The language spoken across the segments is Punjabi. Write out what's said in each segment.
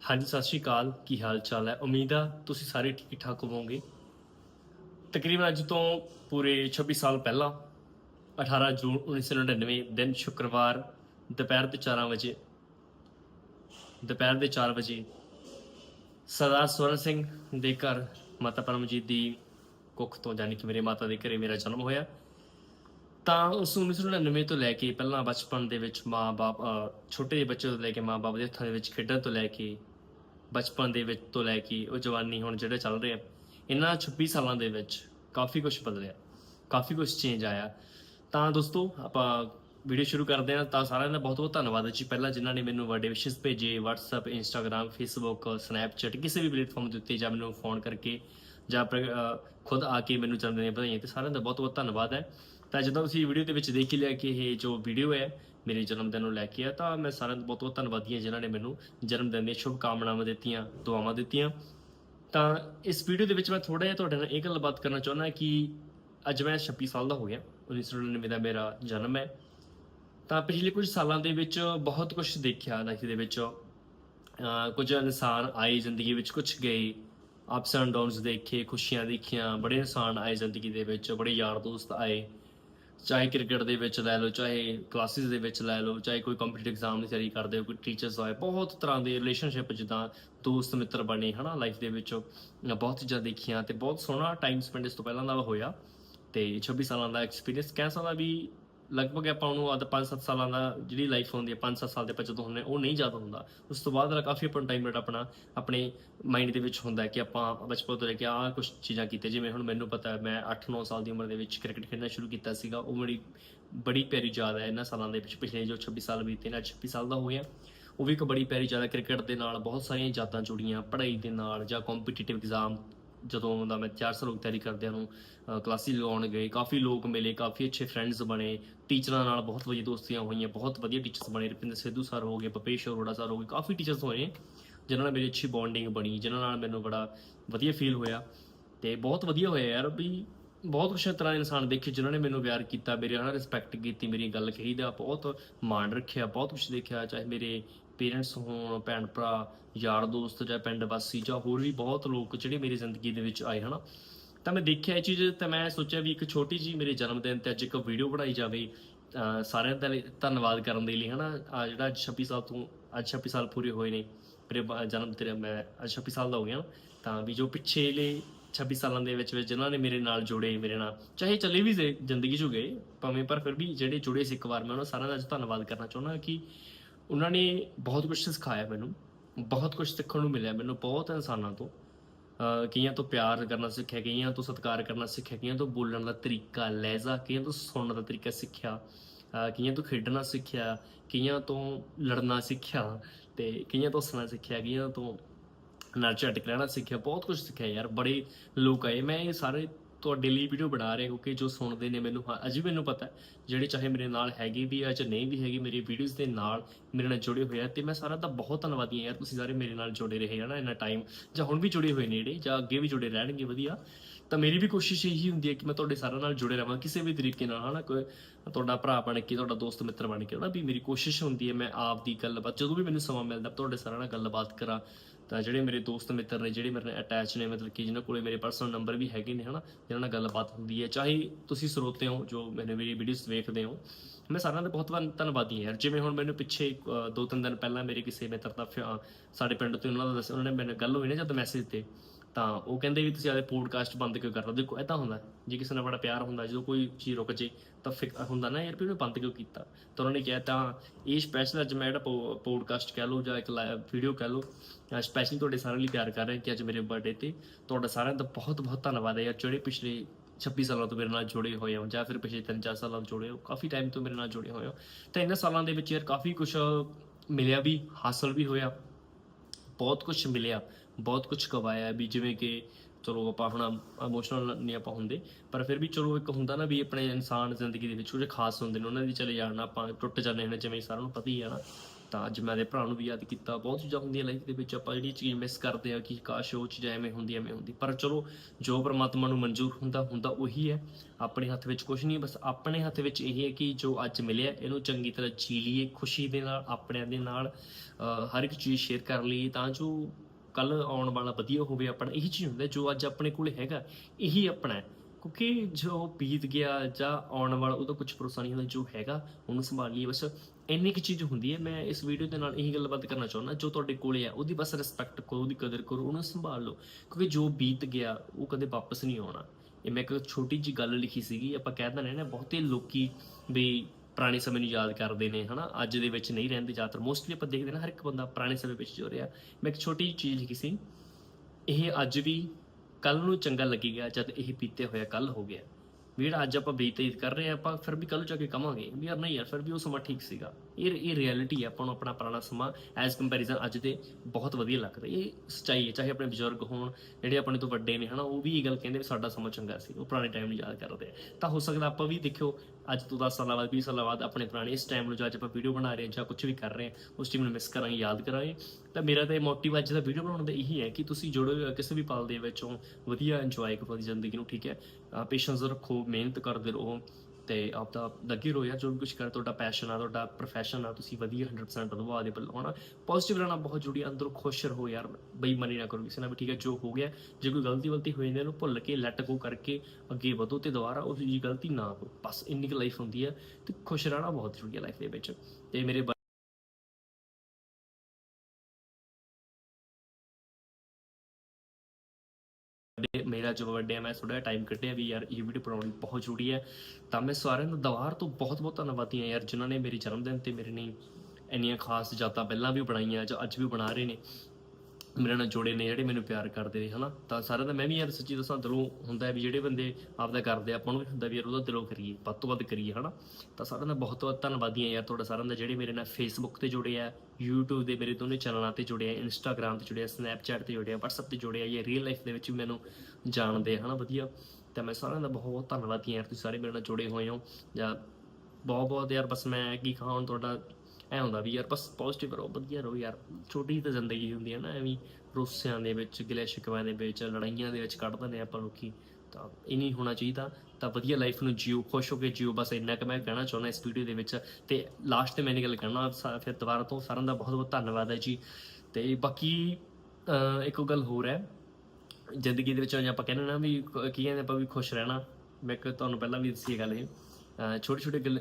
ਹਾਂਜੀ, ਸਤਿ ਸ਼੍ਰੀ ਅਕਾਲ। ਕੀ ਹਾਲ ਚਾਲ ਹੈ? ਉਮੀਦ ਆ ਤੁਸੀਂ ਸਾਰੇ ਠੀਕ ਠਾਕ ਹੋਵੋਗੇ। ਤਕਰੀਬਨ ਅੱਜ ਤੋਂ ਪੂਰੇ 26 ਸਾਲ ਪਹਿਲਾਂ 18 ਜੂਨ 1999 ਦਿਨ ਸ਼ੁੱਕਰਵਾਰ, ਦੁਪਹਿਰ ਦੇ 4 ਵਜੇ, ਦੁਪਹਿਰ ਦੇ 4 ਵਜੇ, ਸਰਦਾਰ ਸਵਰਨ ਸਿੰਘ ਦੇ ਘਰ ਮਾਤਾ ਪਰਮਜੀਤ ਦੀ ਕੁੱਖ ਤੋਂ ਜਾਨੀ ਕਿ ਮੇਰੇ ਮਾਤਾ ਦੇ ਘਰੇ ਮੇਰਾ ਜਨਮ ਹੋਇਆ। ਤਾਂ ਉਸ 1999 ਤੋਂ ਲੈ ਕੇ ਪਹਿਲਾਂ ਬਚਪਨ ਦੇ ਵਿੱਚ ਮਾਂ-ਬਾਪ ਛੋਟੇ ਜਿਹੇ ਬੱਚੇ ਤੋਂ ਲੈ ਕੇ ਮਾਂ-ਬਾਪ ਦੇ ਹੱਥਾਂ ਦੇ ਵਿੱਚ ਖੇਡਣ ਤੋਂ ਲੈ ਕੇ ਬਚਪਨ ਦੇ ਵਿੱਚ ਤੋਂ ਲੈ ਕੇ ਉਹ ਜਵਾਨੀ ਹੁਣ ਜਿਹੜੇ ਚੱਲ ਰਹੇ ਆ ਇਹਨਾਂ 26 ਸਾਲਾਂ ਦੇ ਵਿੱਚ ਕਾਫੀ ਕੁਝ ਬਦਲਿਆ ਕਾਫੀ ਕੁਝ ਚੇਂਜ ਆਇਆ। ਤਾਂ ਦੋਸਤੋ ਆਪਾਂ ਵੀਡੀਓ ਸ਼ੁਰੂ ਕਰਦੇ ਹਾਂ ਤਾਂ ਸਾਰਿਆਂ ਦਾ ਬਹੁਤ ਬਹੁਤ ਧੰਨਵਾਦ ਜੀ। ਪਹਿਲਾਂ ਜਿਨ੍ਹਾਂ ਨੇ ਮੈਨੂੰ ਬਰਥਡੇ ਵਿਸ਼ੇਸ ਭੇਜੇ WhatsApp Instagram Facebook Snapchat ਕਿਸੇ ਵੀ ਪਲੇਟਫਾਰਮ ਦੇ ਉੱਤੇ ਜਾਂ ਮੈਨੂੰ ਫੋਨ ਕਰਕੇ ਜਾਂ ਆਪਣੇ, ਖੁਦ ਆ ਕੇ ਮੈਨੂੰ ਜਨਮ ਦਿਨ ਵਧਾਈਆਂ ਤੇ ਸਾਰਿਆਂ ਦਾ ਬਹੁਤ ਬਹੁਤ ਧੰਨਵਾਦ ਹੈ। ਤਾਂ ਜਦੋਂ ਤੁਸੀਂ ਵੀਡੀਓ ਦੇ ਵਿੱਚ ਦੇਖ ਹੀ ਲਿਆ ਕਿ ਇਹ ਜੋ ਵੀਡੀਓ ਹੈ, ਮੇਰੇ ਜਨਮ ਦਿਨ ਨੂੰ ਲੈ ਕੇ ਆ, ਤਾਂ ਮੈਂ ਸਾਰਿਆਂ ਦਾ ਬਹੁਤ ਬਹੁਤ ਧੰਨਵਾਦੀ ਹਾਂ ਜਿਨ੍ਹਾਂ ਨੇ ਮੈਨੂੰ ਜਨਮ ਦਿਨ ਦੀਆਂ ਸ਼ੁਭ ਕਾਮਨਾਵਾਂ ਦਿੱਤੀਆਂ, ਦੁਆਵਾਂ ਦਿੱਤੀਆਂ। ਤਾਂ ਇਸ ਵੀਡੀਓ ਦੇ ਵਿੱਚ ਮੈਂ ਥੋੜਾ ਜਿਹਾ ਤੁਹਾਡੇ ਨਾਲ ਇਹ ਗੱਲਬਾਤ ਕਰਨਾ ਚਾਹੁੰਦਾ ਕਿ ਅੱਜ ਮੈਂ 26 ਸਾਲ ਦਾ ਹੋ ਗਿਆ 1999 ਦਾ ਮੇਰਾ ਜਨਮ ਹੈ। ਤਾਂ ਪਿਛਲੇ ਕੁਝ ਸਾਲਾਂ ਦੇ ਵਿੱਚ ਬਹੁਤ ਕੁਝ ਦੇਖਿਆ, ਲਾਈਫ ਦੇ ਵਿੱਚ। ਕੁਝ ਇਨਸਾਨ ਆਏ ਜ਼ਿੰਦਗੀ ਵਿੱਚ ਕੁਝ ਗਏ ਅਪਸ ਐਂਡ ਡਾਊਨਸ ਦੇਖੇ, ਖੁਸ਼ੀਆਂ ਦੇਖੀਆਂ, ਬੜੇ ਇਨਸਾਨ ਆਏ ਜ਼ਿੰਦਗੀ ਦੇ ਵਿੱਚ, ਬੜੇ ਯਾਰ ਦੋਸਤ ਆਏ। ਚਾਹੇ ਕ੍ਰਿਕਟ ਦੇ ਵਿੱਚ ਲੈ ਲਓ, ਚਾਹੇ ਕਲਾਸਿਸ ਦੇ ਵਿੱਚ ਲੈ ਲਓ, ਚਾਹੇ ਕੋਈ ਕੰਪੀਟੀਟਿਵ ਐਗਜ਼ਾਮ ਦੀ ਤਿਆਰੀ ਕਰਦੇ ਹੋ, ਕੋਈ ਟੀਚਰਸ ਆਏ, ਬਹੁਤ ਤਰ੍ਹਾਂ ਦੇ ਰਿਲੇਸ਼ਨਸ਼ਿਪ ਜਿੱਦਾਂ ਦੋਸਤ ਮਿੱਤਰ ਬਣੇ, ਹਨਾ ਲਾਈਫ ਦੇ ਵਿੱਚ। ਅਹ ਬਹੁਤ ਚੀਜ਼ਾਂ ਦੇਖੀਆਂ ਤੇ ਬਹੁਤ ਸੋਹਣਾ ਟਾਈਮ ਸਪੈਂਡ ਇਸ ਤੋਂ ਪਹਿਲਾਂ ਨਾਲ ਹੋਇਆ ਤੇ 26 ਸਾਲਾਂ ਦਾ ਐਕਸਪੀਰੀਅੰਸ ਕਹਿ ਸਕਦਾ ਵੀ ਲਗਭਗ ਆਪਾਂ ਉਹਨੂੰ ਆਦ 5-7 ਸਾਲਾਂ ਦਾ ਜਿਹੜੀ ਲਾਈਫ ਹੁੰਦੀ ਹੈ 5-7 ਸਾਲ ਦੇ ਆਪਾਂ ਜਦੋਂ ਹੁੰਦੇ ਉਹ ਨਹੀਂ ਜ਼ਿਆਦਾ ਹੁੰਦਾ। ਉਸ ਤੋਂ ਬਾਅਦ ਦਾ ਕਾਫੀ ਆਪਣਾ ਟਾਈਮ ਰੇਟ ਆਪਣਾ, ਆਪਣੇ ਮਾਈਂਡ ਦੇ ਵਿੱਚ ਹੁੰਦਾ ਕਿ ਆਪਾਂ ਬਚਪਨ ਤੋਂ ਲੈ ਕੇ ਆਹ ਕੁਝ ਚੀਜ਼ਾਂ ਕੀਤੇ ਜਿਵੇਂ ਹੁਣ ਮੈਨੂੰ ਪਤਾ ਹੈ, ਮੈਂ 8-9 ਸਾਲ ਦੀ ਉਮਰ ਦੇ ਵਿੱਚ ਕ੍ਰਿਕਟ ਖੇਡਣਾ ਸ਼ੁਰੂ ਕੀਤਾ ਸੀਗਾ। ਉਹ ਮੇਰੀ ਬੜੀ ਪਿਆਰੀ ਯਾਦ ਹੈ ਇਹਨਾਂ ਸਾਲਾਂ ਦੇ ਵਿੱਚ, ਪਿਛਲੇ ਜੋ 26 ਸਾਲ ਬੀਤੇ ਨੇ 26 ਸਾਲ ਦਾ ਹੋ ਗਿਆ। ਉਹ ਵੀ ਇੱਕ ਬੜੀ ਪਿਆਰੀ ਯਾਦ ਹੈ, ਕ੍ਰਿਕਟ ਦੇ ਨਾਲ ਬਹੁਤ ਸਾਰੀਆਂ ਯਾਦਾਂ ਜੁੜੀਆਂ, ਪੜ੍ਹਾਈ ਦੇ ਨਾਲ ਜਾਂ ਕੰਪੀਟੀਟਿਵ ਐਗਜ਼ਾਮ ਜਦੋਂ ਦਾ ਮੈਂ 4 ਸਾਲ ਹੋ ਗਏ ਤਿਆਰੀ ਕਰਦਿਆਂ ਨੂੰ ਕਲਾਸਿਸ ਲਗਾਉਣ ਗਏ। ਕਾਫੀ ਲੋਕ ਮਿਲੇ, ਕਾਫੀ ਅੱਛੇ ਫਰੈਂਡਸ ਬਣੇ। ਟੀਚਰਾਂ ਨਾਲ ਬਹੁਤ ਵਧੀਆ ਦੋਸਤੀਆਂ ਹੋਈਆਂ, ਬਹੁਤ ਵਧੀਆ ਟੀਚਰਸ ਬਣੇ। ਰੁਪਿੰਦਰ ਸਿੱਧੂ ਸਰ ਹੋ ਗਏ, ਪਪੇਸ਼ ਅਰੋੜਾ ਸਰ ਹੋ ਗਏ, ਕਾਫੀ ਟੀਚਰਸ ਹੋਏ, ਜਿਨ੍ਹਾਂ ਨਾਲ ਮੇਰੀ ਅੱਛੀ ਬੌਂਡਿੰਗ ਬਣੀ, ਜਿਨ੍ਹਾਂ ਨਾਲ ਮੈਨੂੰ ਬੜਾ ਵਧੀਆ ਫੀਲ ਹੋਇਆ। ਤੇ ਬਹੁਤ ਵਧੀਆ ਹੋਇਆ ਯਾਰ ਵੀ ਬਹੁਤ ਕੁਛ ਤਰ੍ਹਾਂ ਦੇ ਇਨਸਾਨ ਦੇਖੇ ਜਿਨ੍ਹਾਂ ਨੇ ਮੈਨੂੰ ਪਿਆਰ ਕੀਤਾ, ਮੇਰੇ ਨਾਲ ਰਿਸਪੈਕਟ ਕੀਤੀ, ਮੇਰੀ ਗੱਲ ਕਹੀ ਦਾ ਬਹੁਤ ਮਾਣ ਰੱਖਿਆ, ਬਹੁਤ ਕੁਛ ਦੇਖਿਆ, ਚਾਹੇ ਮੇਰੇ ਪੇਰੈਂਟਸ ਹੋਣ, ਭੈਣ ਭਰਾ, ਯਾਰ ਦੋਸਤ, ਜਾਂ ਪਿੰਡ ਵਾਸੀ, ਜਾਂ ਹੋਰ ਵੀ ਬਹੁਤ ਲੋਕ ਜਿਹੜੇ ਮੇਰੀ ਜ਼ਿੰਦਗੀ ਦੇ ਵਿੱਚ ਆਏ, ਹਨਾ। ਤਾਂ ਮੈਂ ਦੇਖਿਆ ਇਹ ਚੀਜ਼, ਤਾਂ ਮੈਂ ਸੋਚਿਆ ਵੀ ਇੱਕ ਛੋਟੀ ਜੀ ਮੇਰੇ ਜਨਮ ਦਿਨ ਤੇ ਅੱਜ ਇੱਕ ਵੀਡੀਓ ਬਣਾਈ ਜਾਵੇ ਸਾਰਿਆਂ ਦਾ ਧੰਨਵਾਦ ਕਰਨ ਦੇ ਲਈ, ਹਨਾ। ਆ ਜਿਹੜਾ ਅੱਜ 26 ਸਾਲ ਤੋਂ, ਅੱਜ 26 ਸਾਲ ਪੂਰੇ ਹੋਏ ਨੇ, ਮੇਰੇ ਬ- ਜਨਮ ਤੇ ਮੈਂ ਅੱਜ 26 ਸਾਲ ਦਾ ਹੋ ਗਿਆ। ਤਾਂ ਵੀ ਜੋ ਪਿਛਲੇ 26 ਸਾਲਾਂ ਦੇ ਵਿੱਚ ਵਿੱਚ ਜਿਨ੍ਹਾਂ ਨੇ ਮੇਰੇ ਨਾਲ ਜੁੜੇ, ਮੇਰੇ ਨਾਲ, ਚਾਹੇ ਚਲੇ ਵੀ ਜ਼- ਜ਼ਿੰਦਗੀ 'ਚ ਗਏ, ਭਾਵੇਂ ਪਰ ਫਿਰ ਵੀ ਜਿਹੜੇ ਜੁੜੇ ਸੀ ਇੱਕ ਵਾਰ, ਮੈਂ ਉਹਨਾਂ ਸਾਰਿਆਂ ਦਾ ਅੱਜ ਧੰਨਵਾਦ ਕਰਨਾ ਚਾਹੁੰਦਾ ਕਿ ਉਹਨਾਂ ਨੇ ਬਹੁਤ ਕੁਝ ਸਿਖਾਇਆ ਮੈਨੂੰ, ਬਹੁਤ ਕੁਝ ਸਿੱਖਣ ਨੂੰ ਮਿਲਿਆ ਮੈਨੂੰ ਬਹੁਤ ਇਨਸਾਨਾਂ ਤੋਂ। ਕਈਆਂ ਤੋਂ ਪਿਆਰ ਕਰਨਾ ਸਿੱਖਿਆ, ਕਈਆਂ ਤੋਂ ਸਤਿਕਾਰ ਕਰਨਾ ਸਿੱਖਿਆ, ਕਈਆਂ ਤੋਂ ਬੋਲਣ ਦਾ ਤਰੀਕਾ ਲਹਿਜ਼ਾ, ਕਈਆਂ ਤੋਂ ਸੁਣਨ ਦਾ ਤਰੀਕਾ ਸਿੱਖਿਆ, ਅਹ ਕਈਆਂ ਤੋਂ ਖੇਡਣਾ ਸਿੱਖਿਆ, ਕਈਆਂ ਤੋਂ ਲੜਨਾ ਸਿੱਖਿਆ ਤੇ ਕਈਆਂ ਤੋਂ ਹੱਸਣਾ ਸਿੱਖਿਆ, ਕਈਆਂ ਤੋਂ ਨਰਚਟ ਰਹਿਣਾ ਸਿੱਖਿਆ ਬਹੁਤ ਕੁਝ ਸਿੱਖਿਆ ਯਾਰ। ਬੜੇ ਲੋਕ ਆਏ ਮੈਂ ਇਹ ਸਾਰੇ ਤੁਹਾਡੇ ਲਈ ਵੀਡੀਓ ਬਣਾ ਰਿਹਾ ਕਿਉਂਕਿ ਜੋ ਸੁਣਦੇ ਨੇ ਮੈਨੂੰ ਹਾਂ, ਅਜੇ ਮੈਨੂੰ ਪਤਾ ਜਿਹੜੇ ਚਾਹੇ ਮੇਰੇ ਨਾਲ ਹੈਗੇ ਵੀ ਆ ਜਾਂ ਨਹੀਂ ਵੀ ਹੈਗੇ ਮੇਰੀ ਵੀਡੀਓਜ਼ ਦੇ ਨਾਲ ਮੇਰੇ ਨਾਲ ਜੁੜੇ ਹੋਏ ਆ ਤੇ ਮੈਂ ਸਾਰਾ ਦਾ ਬਹੁਤ ਧੰਨਵਾਦੀ ਹਾਂ ਯਾਰ, ਤੁਸੀਂ ਸਾਰੇ ਮੇਰੇ ਨਾਲ ਜੁੜੇ ਰਹੇ ਹਨਾ ਇੰਨਾ ਟਾਈਮ ਜਾਂ ਹੁਣ ਵੀ ਜੁੜੇ ਹੋਏ ਨੇ ਜਿਹੜੇ, ਜਾਂ ਅੱਗੇ ਵੀ ਜੁੜੇ ਰਹਿਣਗੇ, ਵਧੀਆ। ਤਾਂ ਮੇਰੀ ਵੀ ਕੋਸ਼ਿਸ਼ ਇਹੀ ਹੁੰਦੀ ਹੈ ਕਿ ਮੈਂ ਤੁਹਾਡੇ ਸਾਰਿਆਂ ਨਾਲ ਜੁੜੇ ਰਹਾਂ, ਕਿਸੇ ਵੀ ਤਰੀਕੇ ਨਾਲ, ਹਨਾ, ਕੋਈ ਤੁਹਾਡਾ ਭਰਾ ਬਣ ਕੇ, ਤੁਹਾਡਾ ਦੋਸਤ, ਮਿੱਤਰ ਬਣ ਕੇ, ਹਨਾ, ਵੀ ਮੇਰੀ ਕੋਸ਼ਿਸ਼ ਹੁੰਦੀ ਹੈ ਮੈਂ ਆਪ ਦੀ ਗੱਲਬਾਤ, ਜਦੋਂ ਵੀ ਮੈਨੂੰ ਸਮਾਂ ਮਿਲਦਾ, ਤੁਹਾਡੇ ਸਾਰਿਆਂ ਨਾਲ ਗੱਲਬਾਤ ਕਰਾਂ। ਤਾਂ ਜਿਹੜੇ ਮੇਰੇ ਦੋਸਤ, ਮਿੱਤਰ ਨੇ, ਜਿਹੜੇ ਮੇਰੇ ਨਾਲ ਅਟੈਚ ਨੇ, ਮਤਲਬ ਕਿ ਜਿਨ੍ਹਾਂ ਕੋਲੇ ਮੇਰੇ ਪਰਸਨਲ ਨੰਬਰ ਵੀ ਹੈਗੇ ਨੇ, ਹਨਾ, ਜਿਨ੍ਹਾਂ ਨਾਲ ਗੱਲਬਾਤ ਹੁੰਦੀ ਹੈ, ਚਾਹੇ ਤੁਸੀਂ ਸਰੋਤੇ ਹੋ, ਜੋ ਮੇਰੇ ਮੇਰੀ ਵੀਡੀਓਜ਼ ਵੇਖਦੇ ਹੋ, ਮੈਂ ਸਾਰਿਆਂ ਦਾ ਬਹੁਤ ਬਹੁਤ ਧੰਨਵਾਦੀ ਹਾਂ ਯਾਰ। ਜਿਵੇਂ ਹੁਣ ਮੈਨੂੰ ਪਿੱਛੇ ਦੋ ਤਿੰਨ ਦਿਨ ਪਹਿਲਾਂ ਮੇਰੇ ਕਿਸੇ ਮਿੱਤਰ ਦਾ ਸਾਡੇ ਪਿੰਡ ਤੋਂ ਉਹਨਾਂ ਦਾ ਦੱਸਿਆ, ਉਹਨਾਂ ਨੇ ਮੈਨੂੰ ਗੱਲ ਹੋਈ ਨਾ ਜਦ ਮੈਸੇਜ ਤੇ ਤਾਂ ਉਹ ਕਹਿੰਦੇ ਵੀ ਤੁਸੀਂ ਆਦੇ ਪੋਡਕਾਸਟ ਬੰਦ ਕਿਉਂ ਕਰਦਾ? ਦੇਖੋ ਇਦਾਂ ਹੁੰਦਾ। ਜੇ ਕਿਸੇ ਨਾਲ ਬੜਾ ਪਿਆਰ ਹੁੰਦਾ, ਜਦੋਂ ਕੋਈ ਚੀਜ਼ ਰੁਕ ਜੇ, ਤਾਂ ਫਿਕ ਹੁੰਦਾ ਨਾ ਯਾਰ ਵੀ ਉਹਨੇ ਬੰਦ ਕਿਉਂ ਕੀਤਾ? ਤਾਂ ਉਹਨਾਂ ਨੇ ਕਿਹਾ, ਤਾਂ ਇਹ ਸਪੈਸ਼ਲ ਅੱਜ ਮੈਂ ਜਿਹੜਾ ਪੋਡਕਾਸਟ ਕਹਿ ਲਓ ਜਾਂ ਇੱਕ ਵੀਡੀਓ ਕਹਿ ਲਓ ਸਪੈਸ਼ਲੀ ਤੁਹਾਡੇ ਸਾਰਿਆਂ ਲਈ ਪਿਆਰ ਕਰ ਰਿਹਾ ਕਿ ਅੱਜ ਮੇਰੇ ਬਰਥਡੇ ਤੇ ਤੁਹਾਡਾ ਸਾਰਿਆਂ ਦਾ ਬਹੁਤ ਬਹੁਤ ਧੰਨਵਾਦ ਹੈ ਯਾਰ, ਜਿਹੜੇ ਪਿਛਲੇ 26 ਸਾਲਾਂ ਤੋਂ ਮੇਰੇ ਨਾਲ ਜੁੜੇ ਹੋਏ ਹੋ ਜਾਂ ਫਿਰ ਪਿਛਲੇ 3-4 ਸਾਲਾਂ ਤੋਂ ਜੁੜੇ ਹੋ, ਕਾਫੀ ਟਾਈਮ ਤੋਂ ਮੇਰੇ ਨਾਲ ਜੁੜੇ ਹੋਏ ਹੋ। ਤਾਂ ਇਹਨਾਂ ਸਾਲਾਂ ਦੇ ਵਿੱਚ ਯਾਰ ਕਾਫੀ ਕੁਝ ਮਿਲਿਆ ਵੀ, ਹਾਸਲ ਵੀ ਹੋਇਆ। ਬਹੁਤ ਕੁਝ ਮਿਲਿਆ, ਬਹੁਤ ਕੁਝ ਕਵਾਇਆ ਵੀ, ਜਿਵੇਂ ਕਿ ਚਲੋ ਆਪਾਂ ਆਪਣਾ ਇਮੋਸ਼ਨਲ ਨਹੀਂ ਆਪਾਂ ਹੁੰਦੇ, ਪਰ ਫਿਰ ਵੀ ਚਲੋ ਇੱਕ ਹੁੰਦਾ ਨਾ ਵੀ ਆਪਣੇ ਇਨਸਾਨ ਜ਼ਿੰਦਗੀ ਦੇ ਵਿੱਚ ਕੁਝ ਖਾਸ ਹੁੰਦੇ ਨੇ, ਉਹਨਾਂ ਦੀ ਚਲੇ ਜਾਣਾ, ਆਪਾਂ ਟੁੱਟ ਜਾਂਦੇ ਨੇ, ਜਿਵੇਂ ਸਾਰਿਆਂ ਨੂੰ ਪਤਾ ਹੀ ਹੈ ਨਾ। ਤਾਂ ਅੱਜ ਮੈਂ ਦੇ ਭਰਾ ਨੂੰ ਵੀ ਯਾਦ ਕੀਤਾ। ਬਹੁਤ ਚੀਜ਼ਾਂ ਹੁੰਦੀਆਂ ਲਾਈਫ ਦੇ ਵਿੱਚ, ਆਪਾਂ ਜਿਹੜੀ ਚੀਜ਼ ਮਿਸ ਕਰਦੇ ਆ ਕਿ ਕਾਸ਼ ਉਹ ਚੀਜ਼ ਐਵੇਂ ਹੁੰਦੀ ਐਵੇਂ ਹੁੰਦੀ ਪਰ ਚਲੋ, ਜੋ ਪਰਮਾਤਮਾ ਨੂੰ ਮਨਜ਼ੂਰ ਹੁੰਦਾ ਹੁੰਦਾ ਉਹੀ ਹੈ। ਆਪਣੇ ਹੱਥ ਵਿੱਚ ਕੁਝ ਨਹੀਂ, ਬਸ ਆਪਣੇ ਹੱਥ ਵਿੱਚ ਇਹ ਹੈ ਕਿ ਜੋ ਅੱਜ ਮਿਲਿਆ, ਇਹਨੂੰ ਚੰਗੀ ਤਰ੍ਹਾਂ ਜੀ ਲਈਏ, ਖੁਸ਼ੀ ਦੇ ਨਾਲ, ਆਪਣਿਆਂ ਦੇ ਨਾਲ ਹਰ ਇੱਕ ਚੀਜ਼ ਸ਼ੇਅਰ ਕਰ ਲਈਏ ਤਾਂ ਜੋ ਕੱਲ ਆਉਣ ਵਾਲਾ ਵਧੀਆ ਹੋਵੇ ਆਪਣਾ। ਇਹੀ ਚੀਜ਼ ਹੁੰਦਾ, ਜੋ ਅੱਜ ਆਪਣੇ ਕੋਲ ਹੈਗਾ, ਇਹੀ ਆਪਣਾ ਹੈ। ਕਿਉਂਕਿ ਜੋ ਬੀਤ ਗਿਆ ਜਾਂ ਆਉਣ ਵਾਲਾ, ਉਹਦਾ ਕੁਝ ਭਰੋਸਾ ਨਹੀਂ ਹੁੰਦਾ, ਜੋ ਹੈਗਾ, ਉਹਨੂੰ ਸੰਭਾਲ ਲਈਏ ਬਸ ਇੰਨੀ ਕੁ ਚੀਜ਼ ਹੁੰਦੀ ਹੈ, ਮੈਂ ਇਸ ਵੀਡੀਓ ਦੇ ਨਾਲ ਇਹੀ ਗੱਲਬਾਤ ਕਰਨਾ ਚਾਹੁੰਦਾ, ਜੋ ਤੁਹਾਡੇ ਕੋਲੇ ਆ, ਉਹਦੀ ਬਸ ਰਿਸਪੈਕਟ ਕਰੋ, ਉਹਦੀ ਕਦਰ ਕਰੋ, ਉਹਨੂੰ ਸੰਭਾਲ ਲਓ। ਕਿਉਂਕਿ ਜੋ ਬੀਤ ਗਿਆ, ਉਹ ਕਦੇ ਵਾਪਸ ਨਹੀਂ ਆਉਣਾ। ਇਹ ਮੈਂ ਇੱਕ ਛੋਟੀ ਜੀ ਗੱਲ ਲਿਖੀ ਸੀਗੀ, ਆਪਾਂ ਕਹਿ ਦਿੰਦੇ ਨਾ, ਬਹੁਤੇ ਲੋਕੀ ਵੀ ਪੁਰਾਣੇ ਸਮੇਂ ਨੂੰ ਯਾਦ ਕਰਦੇ ਨੇ, ਹਨਾ? ਅੱਜ ਦੇ ਵਿੱਚ ਨਹੀਂ ਰਹਿੰਦੇ ਜ਼ਿਆਦਾਤਰ। ਮੋਸਟਲੀ ਆਪਾਂ ਦੇਖਦੇ ਨਾ, ਹਰ ਇੱਕ ਬੰਦਾ ਪੁਰਾਣੇ ਸਮੇਂ ਵਿੱਚ ਜੋ ਰਿਹਾ। ਮੈਂ ਇੱਕ ਛੋਟੀ ਜਿਹੀ ਚੀਜ਼ ਲਿਖੀ ਸੀ, ਇਹ ਅੱਜ ਵੀ ਕੱਲ ਨੂੰ ਚੰਗਾ ਲੱਗੇਗਾ, ਜਦ ਇਹ ਪੀਤੇ ਹੋਇਆ ਕੱਲ ਹੋ ਗਿਆ। ਵੀ ਜਿਹੜਾ ਅੱਜ ਆਪਾਂ ਬੀਤੀਤ ਕਰ ਰਹੇ ਆ ਆਪਾਂ ਫਿਰ ਵੀ ਕੱਲ ਨੂੰ ਜਾ ਕੇ ਕਵਾਂਗੇ ਵੀ ਯਾਰ ਨਹੀਂ ਯਾਰ, ਫਿਰ ਵੀ ਉਹ ਸਮਾਂ ਠੀਕ ਸੀਗਾ। ਇਹ ਇਹ ਰਿਐਲਿਟੀ ਹੈ, ਆਪਾਂ ਨੂੰ ਆਪਣਾ ਪੁਰਾਣਾ ਸਮਾਂ ਐਜ਼ ਕੰਪੈਰੀਜ਼ਨ ਅੱਜ ਦੇ ਬਹੁਤ ਵਧੀਆ ਲੱਗਦਾ ਇਹ ਸੱਚਾਈ ਹੈ, ਚਾਹੇ ਆਪਣੇ ਬਜ਼ੁਰਗ ਹੋਣ, ਜਿਹੜੇ ਆਪਣੇ ਤੋਂ ਵੱਡੇ ਨੇ, ਹਨਾ, ਉਹ ਵੀ ਇਹ ਗੱਲ ਕਹਿੰਦੇ ਵੀ ਸਾਡਾ ਸਮਾਂ ਚੰਗਾ ਸੀ, ਉਹ ਪੁਰਾਣੇ ਟਾਈਮ ਨੂੰ ਯਾਦ ਕਰਦੇ ਆ। ਤਾਂ ਹੋ ਸਕਦਾ ਆਪਾਂ ਵੀ ਦੇਖਿਓ, ਅੱਜ ਤੋਂ 10 ਸਾਲਾਂ ਬਾਅਦ 20 ਸਾਲਾਂ ਬਾਅਦ ਆਪਣੇ ਪੁਰਾਣੇ ਇਸ ਟਾਈਮ ਨੂੰ ਜੋ ਅੱਜ ਆਪਾਂ ਵੀਡੀਓ ਬਣਾ ਰਹੇ ਹਾਂ ਜਾਂ ਕੁਝ ਵੀ ਕਰ ਰਹੇ ਹਾਂ, ਉਸ ਟਾਈਮ ਨੂੰ ਮਿਸ ਕਰਾਂਗੇ, ਯਾਦ ਕਰਾਂਗੇ। ਤਾਂ ਮੇਰਾ ਤਾਂ ਇਹ ਮੋਟਿਵ ਅੱਜ ਦਾ ਵੀਡੀਓ ਬਣਾਉਣ ਦਾ ਇਹੀ ਹੈ ਕਿ ਤੁਸੀਂ ਜੁੜੋ ਕਿਸੇ ਵੀ ਪਲ ਦੇ ਵਿੱਚੋਂ ਵਧੀਆ ਇੰਜੋਏ ਕਰੋ ਆਪਣੀ ਜ਼ਿੰਦਗੀ ਨੂੰ, ਠੀਕ ਹੈ। ਪੇਸ਼ੈਂਸ ਰੱਖੋ, ਮਿਹਨਤ ਕਰਦੇ ਰਹੋ। ਤੇ ਆਪਦਾ ਲੱਗੇ ਰਹੋ ਯਾਰ, ਜੋ ਵੀ ਕੁਝ ਕਰ, ਤੁਹਾਡਾ ਪੈਸ਼ਨ ਆ, ਤੁਹਾਡਾ ਪ੍ਰੋਫੈਸ਼ਨ ਆ, ਤੁਸੀਂ ਵਧੀਆ 100% ਵਧਵਾ ਦੇ ਬਲ ਹੋਣਾ ਪੋਜ਼ਿਟਿਵ ਰਹਿਣਾ ਬਹੁਤ ਜ਼ਰੂਰੀ ਆ, ਅੰਦਰੋਂ ਖੁਸ਼ ਰਹੋ ਯਾਰ, ਬੇਈਮਾਨੀ ਨਾ ਕਰੋ ਕਿਸੇ ਨਾਲ ਵੀ, ਠੀਕ ਹੈ? ਜੋ ਹੋ ਗਿਆ, ਜੇ ਕੋਈ ਗਲਤੀ ਗਲਤੀ ਹੋਈ ਜਾਂਦੀ ਹੈ ਉਹਨੂੰ ਭੁੱਲ ਕੇ ਲੈਟ ਗੋ ਕਰਕੇ ਅੱਗੇ ਵਧੋ ਤੇ ਦੁਬਾਰਾ ਉਸ ਜੀ ਗਲਤੀ ਨਾ ਹੋ ਬਸ ਇੰਨੀ ਕੁ ਲਾਈਫ ਹੁੰਦੀ ਹੈ ਤੇ ਖੁਸ਼ ਰਹਿਣਾ ਬਹੁਤ ਜ਼ਰੂਰੀ ਹੈ ਲਾਈਫ ਦੇ ਵਿੱਚ। ਤੇ ਮੇਰੇ ਮੇਰਾ ਜੋ ਬਰਥਡੇ ਹੈ ਮੈਂ ਥੋੜਾ ਟਾਈਮ ਕੱਢਿਆ ਵੀ ਯਾਰ, ਇਹ ਵੀਡੀਓ ਬਣਾਉਣੀ ਬਹੁਤ ਜ਼ਰੂਰੀ ਹੈ ਤਾਂ ਮੈਂ ਸਾਰਿਆਂ ਨੂੰ ਦੁਬਾਰ ਤੋਂ ਬਹੁਤ ਬਹੁਤ ਧੰਨਵਾਦੀ ਹਾਂ ਯਾਰ, ਜਿਨ੍ਹਾਂ ਨੇ ਮੇਰੇ ਜਨਮ ਦਿਨ ਤੇ ਮੇਰੇ ਲਈ ਇੰਨੀਆਂ ਖਾਸ ਜਾਤਾਂ ਪਹਿਲਾਂ ਵੀ ਬਣਾਈਆਂ ਜਾਂ ਅੱਜ ਵੀ ਬਣਾ ਰਹੇ ਨੇ। ਮੇਰੇ ਨਾਲ ਜੁੜੇ ਨੇ ਜਿਹੜੇ ਮੈਨੂੰ ਪਿਆਰ ਕਰਦੇ ਨੇ, ਹਨਾ? ਤਾਂ ਸਾਰਿਆਂ ਦਾ ਮੈਂ ਵੀ ਯਾਰ ਸੱਚੀ ਦੱਸਾਂ, ਦਿਲੋਂ ਹੁੰਦਾ ਵੀ ਜਿਹੜੇ ਬੰਦੇ ਆਪਦਾ ਕਰਦੇ ਆ, ਆਪਾਂ ਨੂੰ ਵੀ ਹੁੰਦਾ ਵੀ ਯਾਰ ਉਹਦਾ ਦਿਲੋਂ ਕਰੀਏ, ਵੱਧ ਤੋਂ ਵੱਧ ਕਰੀਏ, ਹਨਾ? ਤਾਂ ਸਾਰਿਆਂ ਦਾ ਬਹੁਤ ਬਹੁਤ ਧੰਨਵਾਦੀ ਹਾਂ ਯਾਰ ਤੁਹਾਡਾ ਸਾਰਿਆਂ ਦਾ ਜਿਹੜੇ ਮੇਰੇ ਨਾਲ ਫੇਸਬੁੱਕ ਤੇ ਜੁੜੇ ਆ, YouTube ਦੇ ਮੇਰੇ ਦੋਨੇ ਚੈਨਲਾਂ ਤੇ ਜੁੜੇ ਆ, Instagram ਤੇ ਜੁੜੇ ਆ, Snapchat ਤੇ ਜੁੜੇ ਆ, WhatsApp ਤੇ ਜੁੜੇ ਆ ਇਹ ਰੀਅਲ ਲਾਈਫ ਦੇ ਵਿੱਚ ਵੀ ਮੈਨੂੰ ਜਾਣਦੇ ਆ, ਹਨਾ? ਵਧੀਆ। ਤਾਂ ਮੈਂ ਸਾਰਿਆਂ ਦਾ ਬਹੁਤ ਬਹੁਤ ਧੰਨਵਾਦੀ ਹਾਂ ਯਾਰ ਤੁਸੀਂ ਸਾਰੇ ਮੇਰੇ ਨਾਲ ਜੁੜੇ ਹੋਏ ਹੋ। ਜਾਂ ਬਹੁਤ ਬਹੁਤ ਯਾਰ ਬਸ ਮੈਂ ਕੀ ਕਹਾਂ, ਹੁਣ ਤੁਹਾਡਾ ਐ ਹੁੰਦਾ ਵੀ ਯਾਰ ਬਸ ਪੋਜ਼ਿਟਿਵ ਰਹੋ, ਵਧੀਆ ਰਹੋ ਯਾਰ। ਛੋਟੀ ਜਿਹੀ ਤਾਂ ਜ਼ਿੰਦਗੀ ਹੁੰਦੀ ਹੈ ਨਾ, ਐਵੇਂ ਰੋਸਿਆਂ ਦੇ ਵਿੱਚ, ਗਿਲੇ ਸ਼ਿਕਵਾਂ ਦੇ ਵਿੱਚ, ਲੜਾਈਆਂ ਦੇ ਵਿੱਚ ਕੱਢ ਦਿੰਦੇ ਆ ਆਪਾਂ ਲੋਕੀ। ਤਾਂ ਇਹ ਨਹੀਂ ਹੋਣਾ ਚਾਹੀਦਾ। ਤਾਂ ਵਧੀਆ ਲਾਈਫ ਨੂੰ ਜਿਓ, ਖੁਸ਼ ਹੋ ਕੇ ਜਿਓ, ਬਸ ਇੰਨਾ ਕਿ ਮੈਂ ਕਹਿਣਾ ਚਾਹੁੰਦਾ ਇਸ ਵੀਡੀਓ ਦੇ ਵਿੱਚ। ਤੇ ਲਾਸਟ ਤੇ ਮੈਂ ਇਹ ਗੱਲ ਕਹਿਣਾ ਸਾ- ਫਿਰ ਦੁਬਾਰਾ ਤੋਂ ਸਾਰਿਆਂ ਦਾ ਬਹੁਤ ਬਹੁਤ ਧੰਨਵਾਦ ਹੈ ਜੀ। ਤੇ ਬਾਕੀ ਇੱਕ ਗੱਲ ਹੋਰ ਹੈ। ਜ਼ਿੰਦਗੀ ਦੇ ਵਿੱਚ ਆਪਾਂ ਕਹਿੰਦੇ ਨਾ ਵੀ, ਕੀ ਕਹਿੰਦੇ ਆਪਾਂ ਵੀ ਖੁਸ਼ ਰਹਿਣਾ। ਮੈਂ ਇੱਕ ਤੁਹਾਨੂੰ ਪਹਿਲਾਂ ਵੀ ਦੱਸੀ ਗੱਲ ਇਹ। ਛੋਟੇ ਛੋਟੇ ਗੱਲ,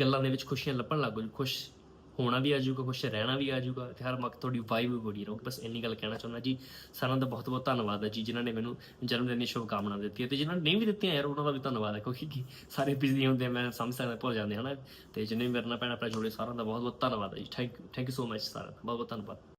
ਗੱਲਾਂ ਦੇ ਵਿੱਚ ਖੁਸ਼ੀਆਂ ਲੱਭਣ ਲੱਗੋ ਜੀ ਖੁਸ਼ ਹੋਣਾ ਵੀ ਆ ਜਾਊਗਾ, ਖੁਸ਼ ਰਹਿਣਾ ਵੀ ਆ ਜਾਊਗਾ ਤੇ ਹਰ ਵਕਤ ਤੁਹਾਡੀ ਵਾਈਬ ਵੀ ਬੜੀ ਰਹੂ। ਬਸ ਇੰਨੀ ਗੱਲ ਕਹਿਣਾ ਚਾਹੁੰਦਾ ਜੀ, ਸਾਰਿਆਂ ਦਾ ਬਹੁਤ ਬਹੁਤ ਧੰਨਵਾਦ ਹੈ ਜੀ, ਜਿਨ੍ਹਾਂ ਨੇ ਮੈਨੂੰ ਜਨਮ ਦਿਨ ਦੀ ਸ਼ੁਭ ਕਾਮਨਾ ਦਿੱਤੀ ਹੈ ਤੇ ਜਿਨ੍ਹਾਂ ਨੇ ਨਹੀਂ ਵੀ ਦਿੱਤੀਆਂ ਯਾਰ, ਉਹਨਾਂ ਦਾ ਵੀ ਧੰਨਵਾਦ ਹੈ ਕਿਉਂਕਿ ਸਾਰੇ ਬਿਜ਼ੀ ਹੁੰਦੇ ਮੈਂ ਸਮਝ ਸਕਦਾ ਭੁੱਲ ਜਾਂਦੇ ਹਨਾ? ਤੇ ਜਿੰਨੇ ਵੀ ਮੇਰੇ ਨਾਲ ਭੈਣ ਭਰਾ ਜੁੜੇ ਸਾਰਿਆਂ ਦਾ ਬਹੁਤ ਬਹੁਤ ਧੰਨਵਾਦ ਹੈ ਜੀ। Thank you thank you so much ਸਾਰਿਆਂ ਦਾ। ਬਹੁਤ ਬਹੁਤ ਧੰਨਵਾਦ।